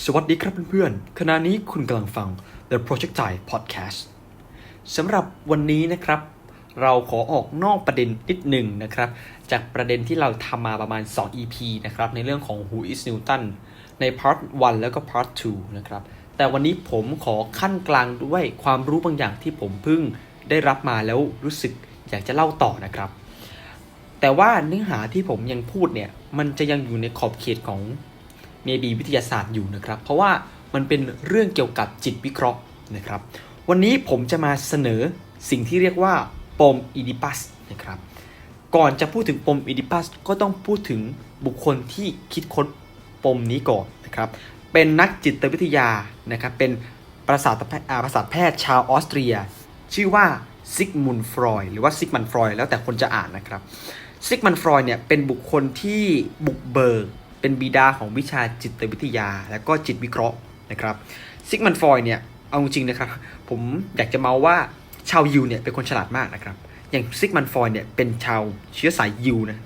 สวัสดีครับเพื่อนๆ ขณะนี้คุณกำลังฟัง The Projectile Podcast สำหรับวันนี้นะครับ เราขอออกนอกประเด็นนิดหนึ่งนะครับ จากประเด็นที่เราทำมาประมาณ 2 EP นะครับ ในเรื่องของ Who is Newton ใน Part 1 แล้วก็ Part 2 นะครับ แต่วันนี้ผมขอขั้นกลางด้วยความรู้บางอย่างที่ผมเพิ่งได้รับมาแล้วรู้สึกอยากจะเล่าต่อนะครับ แต่ว่าเนื้อหาที่ผมยังพูดเนี่ย มันจะยังอยู่ในขอบเขตของ เมบีวิทยาศาสตร์อยู่นะครับ เพราะว่ามันเป็นเรื่องเกี่ยวกับจิตวิเคราะห์นะครับ วันนี้ผมจะมาเสนอสิ่งที่เรียกว่าปมอีดิปัสนะครับ ก่อนจะพูดถึงปมอีดิปัสก็ต้องพูดถึงบุคคลที่คิดค้นปมนี้ก่อนนะครับ เป็นนักจิตวิทยานะครับ เป็นประสาทแพทย์อ่าประสาทแพทย์ชาวออสเตรีย ชื่อว่าซิกมุนฟรอยหรือว่าซิกมันฟรอยแล้วแต่คนจะอ่านนะครับซิกมันฟรอยเนี่ยเป็นบุคคลที่บุกเบิก เป็นบิดาของวิชาจิตวิทยา และก็จิตวิเคราะห์นะครับซิกมันฟอยเนี่ยเอาจริงนะครับ ผมอยากจะเมาว่าชาวยิวเนี่ยเป็นคนฉลาดมากนะครับ อย่างซิกมันฟอยเนี่ยเป็นชาวเชื้อสายยิวนะ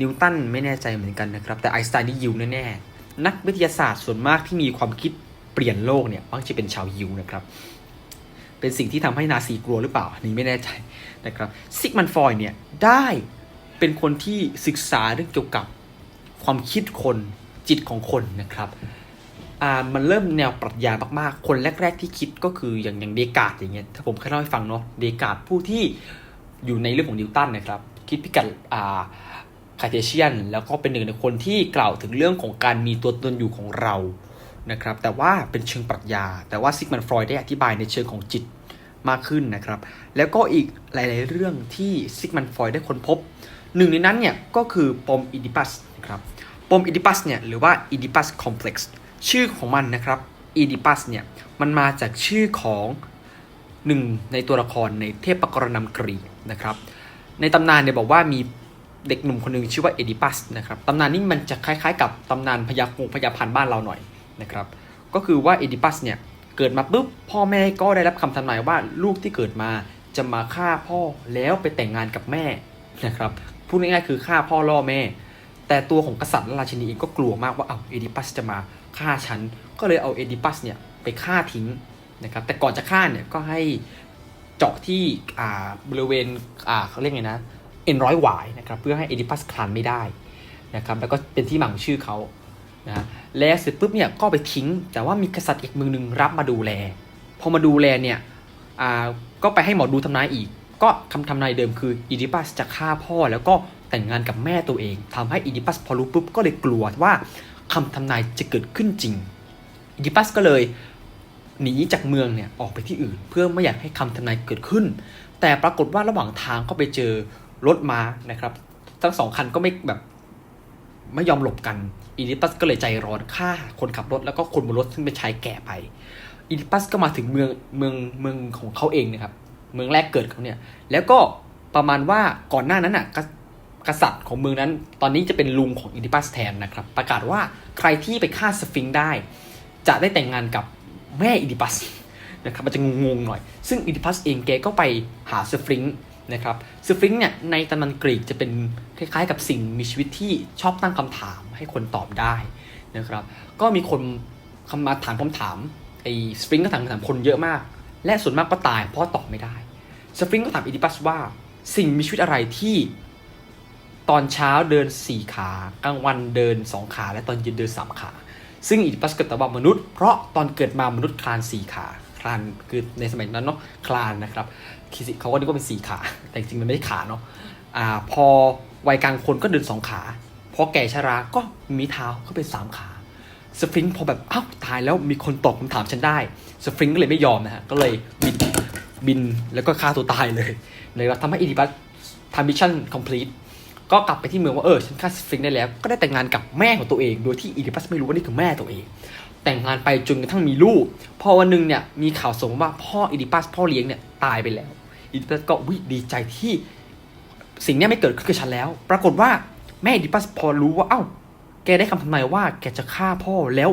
นิวตันไม่แน่ใจเหมือนกันนะครับ แต่ไอน์สไตน์นี่ยิวแน่ๆนักวิทยาศาสตร์ส่วนมากที่มีความคิดเปลี่ยนโลกเนี่ยมักจะเป็นชาวยิวนะครับเป็นสิ่งที่ทำให้นาซีกลัวหรือเปล่านี่ไม่แน่ใจนะครับซิกมันฟอยเนี่ยได้เป็นคนที่ศึกษาเรื่องเกี่ยวกับ ความคิดคนจิตของคนนะครับอ่ามันเริ่มแนวปรัชญามากๆ คนแรก ๆ ที่คิดก็คืออย่างอย่างเดกาดอย่างเงี้ยถ้าผมเคยเล่าให้ฟังเนาะเดกาดผู้ที่อยู่ในเรื่องของนิวตันนะครับ คิดพิกัดอ่าคาเทเชียน แล้วก็เป็นหนึ่งในคนที่กล่าวถึงเรื่องของการมีตัวตนอยู่ของเรานะครับ แต่ว่าเป็นเชิงปรัชญา แต่ว่าซิกมันฟรอยด์ได้อธิบายในเชิงของจิตมากขึ้นนะครับ แล้วก็อีกหลาย ๆ เรื่องที่ซิกมันฟรอยด์ได้ค้นพบ หนึ่งในนั้นเนี่ยก็คือปมอีดิปัสนะครับปมอีดิปัสเนี่ยหรือว่าอีดิปัสคอมเพล็กซ์ชื่อของมันนะครับอีดิปัสเนี่ยมันมาจากชื่อของหนึ่งในตัวละครในเทพกรณำกรีนะครับในตำนานเนี่ยบอกว่ามีเด็กหนุ่มคนหนึ่งชื่อว่าเอดิปัสนะครับตำนานนี้มันจะคล้ายๆ กับตำนานพญาคงพญาพันบ้านเราหน่อยนะครับก็คือว่าเอดิปัสเนี่ยเกิดมาปุ๊บพ่อแม่ก็ได้รับคำทำนายว่าลูกที่เกิดมาจะมาฆ่าพ่อแล้วไปแต่งงานกับแม่นะครับ พูดง่ายๆคือฆ่าพ่อล่อแม่ แต่ตัวของกษัตริย์และราชินีเองก็กลัวมากว่าเอาเอดิปัสจะมาฆ่าฉัน ก็เลยเอาเอดิปัสเนี่ยไปฆ่าทิ้งนะครับ แต่ก่อนจะฆ่าเนี่ยก็ให้เจาะที่อ่าบริเวณอ่าเขาเรียกไงนะเอ็นร้อยหวายนะครับเพื่อให้เอดิปัสคลานไม่ได้นะครับแล้วก็เป็นที่มั่งชื่อเขานะแล้วเสร็จปุ๊บเนี่ยก็ไปทิ้ง แต่ว่ามีกษัตริย์อีกเมืองหนึ่งรับมาดูแล พอมาดูแลเนี่ยอ่าก็ไปให้หมอดูทำนายอีก ก็คำทำนายเดิมคืออีดิปัสจะฆ่าพ่อแล้วก็แต่งงานกับแม่ตัวเองทำให้อีดิปัสพอรู้ปุ๊บก็เลยกลัวว่าคำทำนายจะเกิดขึ้นจริงอีดิปัสก็เลยหนีจากเมืองเนี่ยออกไปที่อื่น เพื่อไม่อยากให้คำทำนายเกิดขึ้น แต่ปรากฏว่าระหว่างทางก็ไปเจอรถม้านะครับ ทั้งสองคันก็ไม่แบบไม่ยอมหลบกันอีดิปัสก็เลยใจร้อนฆ่าคนขับรถแล้วก็คนบนรถซึ่งเป็นชายแก่ไปอีดิปัสก็มาถึงเมืองเมืองเมืองของเขาเองนะครับ เมืองแรกเกิดเขาเนี่ย แล้วก็ประมาณว่าก่อนหน้านั้นน่ะกษัตริย์ของเมืองนั้น ตอนนี้จะเป็นลุงของอิดิปัสแทนนะครับ ประกาศว่าใครที่ไปฆ่าสฟิงได้ จะได้แต่งงานกับแม่อิดิปัสนะครับมันจะงงๆหน่อย ซึ่งอิดิปัสเองแกก็ไปหาสฟิงนะครับสฟิงเนี่ยในตำนานกรีกจะเป็นคล้ายๆ กับสิ่งมีชีวิตที่ชอบตั้งคำถามให้คนตอบได้นะครับ ก็มีคนคำมาถามคำถามไอ้สฟิงก็ถามคำถามคนเยอะมาก และส่วนมากก็ตายเพราะตอบไม่ได้สฟิงค์ก็ถามอีดิปัสว่า สิ่งมีชีวิตอะไรที่ ตอนเช้าเดินสี่ขากลางวันเดินสองขา และตอนเย็นเดินสามขา ซึ่งอีดิปัสก็ตอบว่ามนุษย์เพราะตอนเกิดมามนุษย์คลานสี่ขาคลานคือในสมัยนั้นเนาะคลานนะครับคิดเขาก็นึกว่าเป็นสี่ขา แต่จริงมันไม่ได้ขาเนาะอ่าพอวัยกลางคนก็เดินสองขาพอแก่ชราก็มีเท้าก็เป็นสามขา สฟิงค์พอแบบอ้าวตายแล้วมีคนตอบคำถามฉันได้สฟิงค์ก็เลยไม่ยอมนะฮะก็เลยบินบินแล้วก็ฆ่าตัวตายเลยนะครับทำให้อีดิปัสทำมิชชั่นคอมพลีทก็กลับไปที่เมืองว่าเออฉันฆ่าสฟิงค์ได้แล้ว ก็ได้แต่งงานกับแม่ของตัวเอง โดยที่อีดิปัสไม่รู้ว่านี่คือแม่ตัวเอง แต่งงานไปจนกระทั่งมีลูก พอวันหนึ่งเนี่ยมีข่าวส่งว่าพ่ออีดิปัสพ่อเลี้ยงเนี่ยตายไปแล้วอีดิปัสก็วิดีใจที่สิ่งนี้ไม่เกิดขึ้นกับฉันแล้ว ปรากฏว่าแม่อีดิปัสพอรู้ว่า เอ้า แกได้คำทำนายว่าแกจะฆ่าพ่อแล้ว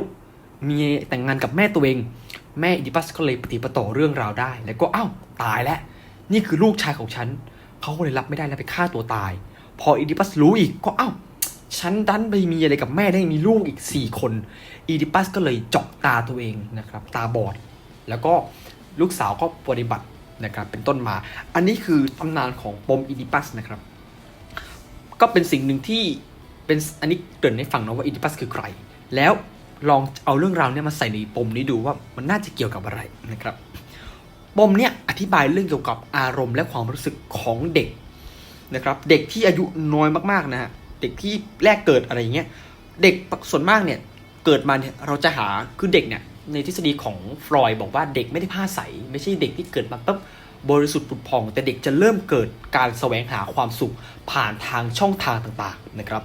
มีแต่งงานกับแม่ตัวเอง แม่อีดิปัสก็เลยปฏิปต่อเรื่องราวได้ แล้วก็อ้าวตายแล้ว นี่คือลูกชายของฉัน เขาก็เลยรับไม่ได้แล้วไปฆ่าตัวตาย พออีดิปัสรู้อีกก็อ้าวฉันดันไปมีอะไรกับแม่ได้มีลูกอีกสี่คน อีดิปัสก็เลยเจาะตาตัวเองนะครับ ตาบอด แล้วก็ลูกสาวก็ปฏิบัตินะครับ เป็นต้นมา อันนี้คือตำนานของปมอีดิปัสนะครับ ก็เป็นสิ่งหนึ่งที่ เป็นอันนี้เกรินให้ฟังนะว่าอีดิปัสคือใคร แล้วลองเอาเรื่องราวเนี้มาใส่ในปมนี้ดูว่ามันน่าจะเกี่ยวกับอะไรนะครับ ปมเนี่ยอธิบายเรื่องเกี่ยวกับอารมณ์และความรู้สึกของเด็กนะครับ เด็กที่อายุน้อยมากๆนะฮะเด็กที่แรกเกิดอะไรอย่างเงี้ยเด็กส่วนมากเนี่ยเกิดมาเนี่ยเราจะหาคือเด็กเนี่ยในทฤษฎีของฟรอยด์บอกว่าเด็กไม่ได้ผ้าใส ไม่ใช่เด็กที่เกิดมาปุ๊บบริสุทธิ์ผุดพอง แต่เด็กจะเริ่มเกิดการแสวงหาความสุขผ่านทางช่องทางต่างๆนะครับ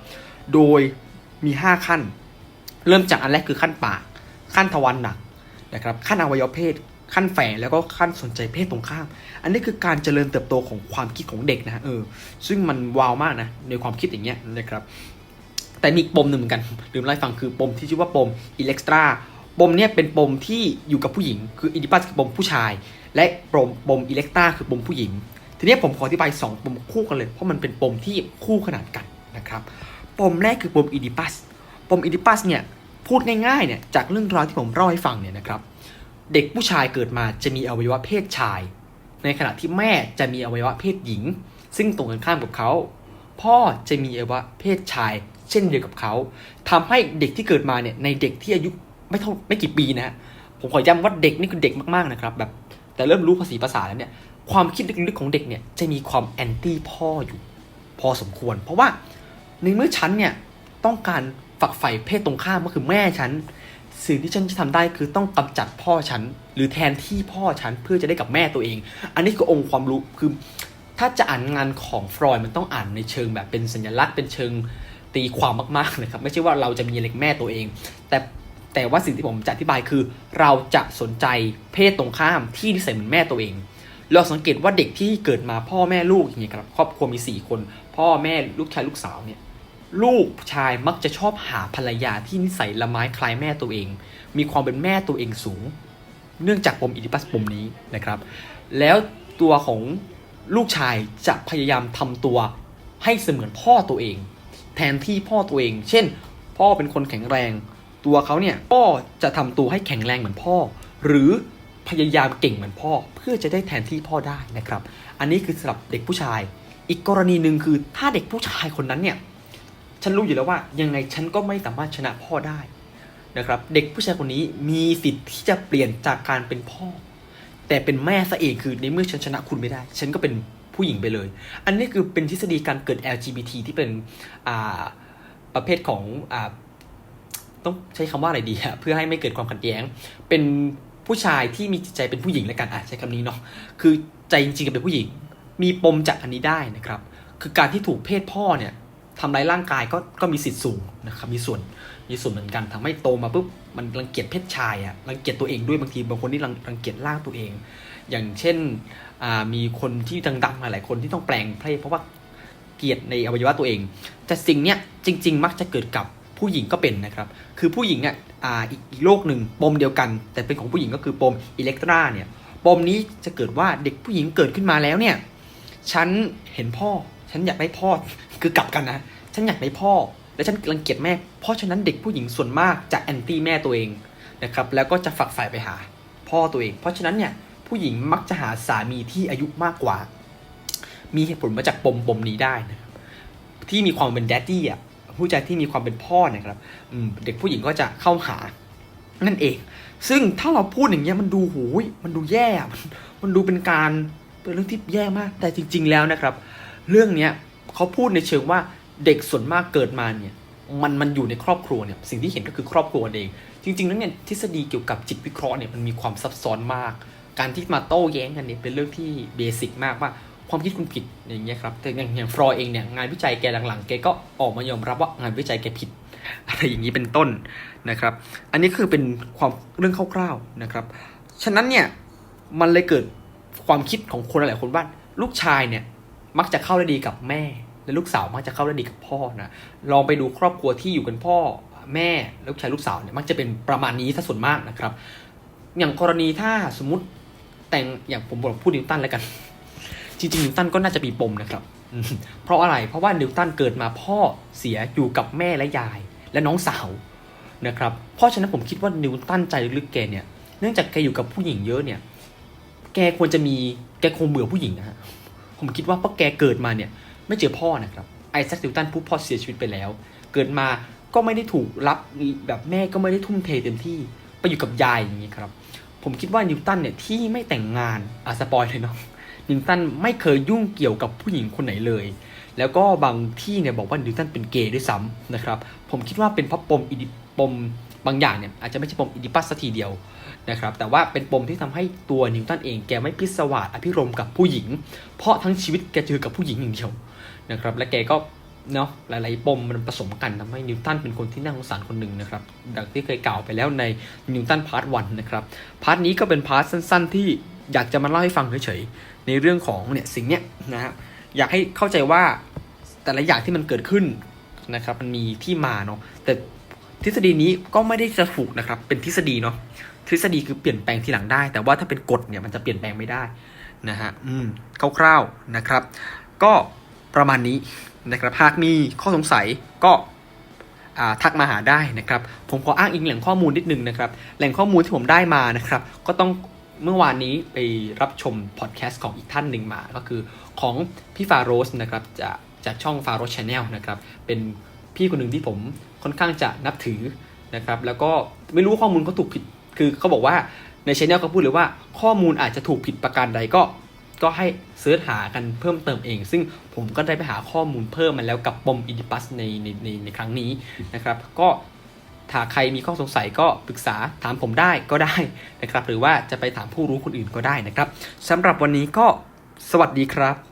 โดยมี 5 ขั้น เริ่มจากอันแรกคือขั้นปาก ขั้นทวารหนักนะครับ ขั้นอวัยวะเพศ ขั้นแฝงแล้วก็ขั้นสนใจเพศตรงข้าม อันนี้คือการเจริญเติบโตของความคิดของเด็กนะฮะเออ ซึ่งมันวาวมากนะในความคิดอย่างเงี้ยนะครับ แต่มีปมหนึ่งเหมือนกันลืมเล่าให้ฟังคือปมที่ชื่อว่าปมอิเล็กตราปมเนี้ยเป็นปมที่อยู่กับผู้หญิง คืออิดิปัสคือปมผู้ชาย และปมปมอิเล็กตราคือปมผู้หญิง ทีนี้ผมขออธิบายสองปมคู่กันเลย เพราะมันเป็นปมที่คู่ขนานกันนะครับ ปมแรกคือปมอิดิปัสปมอิดิปัสเนี่ยพูดง่ายๆเนี่ยจากเรื่องราวที่ผมเล่าให้ฟังเนี่ยนะครับเด็กผู้ชายเกิดมาจะมีอวัยวะเพศชาย ในขณะที่แม่จะมีอวัยวะเพศหญิง ซึ่งตรงกันข้ามกับเขา พ่อจะมีอวัยวะเพศชาย เช่นเดียวกับเขาทำให้เด็กที่เกิดมาเนี่ยในเด็กที่อายุไม่เท่าไม่กี่ปีนะฮะผมขอย้ำว่าเด็กนี่คือเด็กมากๆนะครับแบบแต่เริ่มรู้ภาษีภาษาแล้วเนี่ยความคิดลึกๆของเด็กเนี่ยจะมีความแอนตี้พ่ออยู่ พอสมควร เพราะว่า ในเมื่อฉันเนี่ยต้องการฝักใฝ่เพศตรงข้ามก็คือแม่ฉัน สิ่งที่ฉันจะทำได้คือต้องกำจัดพ่อฉัน หรือแทนที่พ่อฉันเพื่อจะได้กับแม่ตัวเอง อันนี้คือองค์ความรู้คือ ถ้าจะอ่านงานของฟรอยด์มันต้องอ่านในเชิงแบบเป็นสัญลักษณ์เป็นเชิงตีความมากๆนะครับไม่ใช่ว่าเราจะมีอะไรกับแม่ตัวเอง แต่แต่ว่าสิ่งที่ผมจะอธิบายคือ เราจะสนใจเพศตรงข้ามที่นิสัยเหมือนแม่ตัวเอง เราสังเกตว่าเด็กที่เกิดมาพ่อแม่ลูกอย่างเงี้ยครับครอบครัวมีสี่คน พ่อแม่ลูกชายลูกสาวเนี่ย ลูกชายมักจะชอบหาภรรยาที่นิสัยละไม้คล้ายแม่ตัวเอง มีความเป็นแม่ตัวเองสูง เนื่องจากปมอิดิปัสปมนี้นะครับ แล้วตัวของลูกชายจะพยายามทำตัวให้เสมือนพ่อตัวเอง แทนที่พ่อตัวเอง เช่น พ่อเป็นคนแข็งแรง ตัวเขาเนี่ยก็จะทำตัวให้แข็งแรงเหมือนพ่อ หรือพยายามเก่งเหมือนพ่อ เพื่อจะได้แทนที่พ่อได้นะครับ อันนี้คือสำหรับเด็กผู้ชาย อีกกรณีหนึ่งคือถ้าเด็กผู้ชายคนนั้นเนี่ย ฉันรู้อยู่แล้วว่ายังไงฉันก็ไม่สามารถชนะพ่อได้นะครับ เด็กผู้ชายคนนี้มีสิทธิ์ที่จะเปลี่ยนจากการเป็นพ่อ แต่เป็นแม่ซะเองคือในเมื่อฉันชนะคุณไม่ได้ ฉันก็เป็นผู้หญิงไปเลย อันนี้คือเป็นทฤษฎีการเกิด LGBT ที่เป็นอ่าประเภทของอ่าต้องใช้คำว่าอะไรดีอะเพื่อให้ไม่เกิดความขัดแย้ง เป็นผู้ชายที่มีจิตใจเป็นผู้หญิงแล้วกันอะใช้คำนี้เนาะคือใจจริงๆก็เป็นผู้หญิง มีปมจากอันนี้ได้นะครับ คือการที่ถูกเพศพ่อเนี่ย ทำร้ายร่างกายก็ก็มีสิทธิ์สูงนะครับมีส่วนมีส่วนเหมือนกันทำให้โตมาปุ๊บมันรังเกียจเพศชายอะรังเกียจตัวเองด้วยบางทีบางคนที่รังรังเกียจร่างตัวเอง อย่างเช่นมีคนที่ดังๆหลายๆคนที่ต้องแปลงเพศเพราะว่าเกลียดในอวัยวะตัวเอง แต่สิ่งเนี้ยจริง ๆ มักจะเกิดกับผู้หญิงก็เป็นนะครับ คือผู้หญิงอะอ่าอีกอีกโรคหนึ่งปมเดียวกัน แต่เป็นของผู้หญิงก็คือปมอิเล็กตราเนี่ยปมนี้จะเกิดว่าเด็กผู้หญิงเกิดขึ้นมาแล้วเนี่ยฉันเห็นพ่อฉันอยากได้พ่อ คือกลับกันนะ ฉันอยากได้พ่อ และฉันรังเกียจแม่ เพราะฉะนั้นเด็กผู้หญิงส่วนมากจะแอนตี้แม่ตัวเองนะครับ แล้วก็จะฝักใฝ่ไปหา พ่อตัวเอง เพราะฉะนั้นเนี่ยผู้หญิงมักจะหาสามีที่อายุมากกว่า มีเหตุผลมาจากปมปมนี้ได้นะครับ ที่มีความเป็นแดดดี้อะผู้ชายที่มีความเป็นพ่อนะครับอืเด็กผู้หญิงก็จะเข้าหา นั่นเอง ซึ่งถ้าเราพูดอย่างเงี้ยมันดูโหยมันดูแย่มันมันดูเป็นการเป็นเรื่องที่แย่มาก แต่จริง ๆ แล้วนะครับ เรื่องเนี้ย เขาพูดในเชิงว่าเด็กส่วนมากเกิดมาเนี่ยมันมันอยู่ในครอบครัวเนี่ยสิ่งที่เห็นก็คือครอบครัวเอง จริงๆแล้วเนี่ยทฤษฎีเกี่ยวกับจิตวิเคราะห์เนี่ยมันมีความซับซ้อนมาก การที่มาโต้แย้งกันเนี่ยเป็นเรื่องที่เบสิกมากว่าความคิดคุณผิดอย่างเงี้ยครับแต่อย่างอย่างฟรอยเองเนี่ยงานวิจัยแกหลังๆแกก็ออกมายอมรับว่างานวิจัยแกผิดอะไรอย่างนี้เป็นต้นนะครับ อันนี้คือเป็นความเรื่องคร่าวๆนะครับ ฉะนั้นเนี่ยมันเลยเกิดความคิดของคนหลายๆคนว่าลูกชายเนี่ย มักจะเข้าได้ดีกับแม่ และลูกสาวมักจะเข้าได้ดีกับพ่อนะลองไปดูครอบครัวที่อยู่กันพ่อแม่ลูกชายลูกสาวเนี่ยมักจะเป็นประมาณนี้ถ้าส่วนมากนะครับ อย่างกรณีถ้าสมมติแต่งอย่างผมบอกพูดนิวตันแล้วกัน จริงๆนิวตันก็น่าจะมีปมนะครับเพราะอะไรเพราะว่านิวตันเกิดมาพ่อเสียอยู่กับแม่และยาย และน้องสาวนะครับเพราะฉะนั้นผมคิดว่านิวตันใจลึกๆแกเนี่ยเนื่องจากแกอยู่กับผู้หญิงเยอะเนี่ย แกควรจะมีแกคงเบื่อผู้หญิงนะฮะ ผมคิดว่าเพราะแกเกิดมาเนี่ยไม่เจอพ่อนะครับไอแซคนิวตันผู้พ่อเสียชีวิตไปแล้ว เกิดมาก็ไม่ได้ถูกรับแบบแม่ก็ไม่ได้ทุ่มเทเต็มที่ไปอยู่กับยายอย่างนี้ครับ ผมคิดว่านิวตันเนี่ยที่ไม่แต่งงานอะสปอยเลยเนาะนิวตันไม่เคยยุ่งเกี่ยวกับผู้หญิงคนไหนเลย แล้วก็บางที่เนี่ยบอกว่านิวตันเป็นเกย์ด้วยซ้ำนะครับ ผมคิดว่าเป็นเพราะปมอิดิปม บางอย่างเนี่ยอาจจะไม่ใช่ปมอิดิปัสสัทีเดียวนะครับแต่ว่าเป็นปมที่ทำให้ตัวนิวตันเองแกไม่พิศวาสอภิรมกับผู้หญิง เพราะทั้งชีวิตแกเจอกับผู้หญิงอย่างเดียวนะครับและแกก็เนาะหลาย ๆ ปมมันผสมกันทำให้นิวตันเป็นคนที่น่าสงสารคนหนึ่งนะครับดังที่เคยกล่าวไปแล้วในนิวตันพาร์ทวันนะครับพาร์ทนี้ก็เป็นพาร์ทสั้น ๆ ที่อยากจะมาเล่าให้ฟังเฉย ๆ ในเรื่องของเนี่ยสิ่งเนี้ยนะฮะอยากให้เข้าใจว่าแต่ละอย่างที่มันเกิดขึ้นนะครับมันมีที่มาเนาะแต่ ทฤษฎีนี้ก็ไม่ได้จะถูกนะครับ เป็นทฤษฎีเนาะทฤษฎีคือเปลี่ยนแปลงทีหลังได้ แต่ว่าถ้าเป็นกฎเนี่ยมันจะเปลี่ยนแปลงไม่ได้นะฮะอืมคร่าวๆนะครับ ก็ประมาณนี้นะครับหากมีข้อสงสัยก็อ่าทักมาหาได้นะครับ ผมขออ้างอิงแหล่งข้อมูลนิดนึงนะครับ แหล่งข้อมูลที่ผมได้มานะครับ ก็ต้องเมื่อวานนี้ไปรับชมพอดแคสต์ของอีกท่านหนึ่งมา ก็คือของพี่ฟาโรสนะครับจากจากช่องฟาโรสชาแนลนะครับ เป็น พี่คนหนึ่งที่ผมค่อนข้างจะนับถือนะครับ แล้วก็ไม่รู้ข้อมูลเขาถูกผิด คือเขาบอกว่าในช anel เขาพูดเลยว่าข้อมูลอาจจะถูกผิดประการใดก็ ก็ให้เสิร์ชหากันเพิ่มเติมเอง ซึ่งผมก็ได้ไปหาข้อมูลเพิ่มมาแล้วกับปมอิดิปัสในในในในครั้งนี้นะครับ ก็ถ้าใครมีข้อสงสัยก็ปรึกษาถามผมได้ก็ได้นะครับ หรือว่าจะไปถามผู้รู้คนอื่นก็ได้นะครับสำหรับวันนี้ก็สวัสดีครับ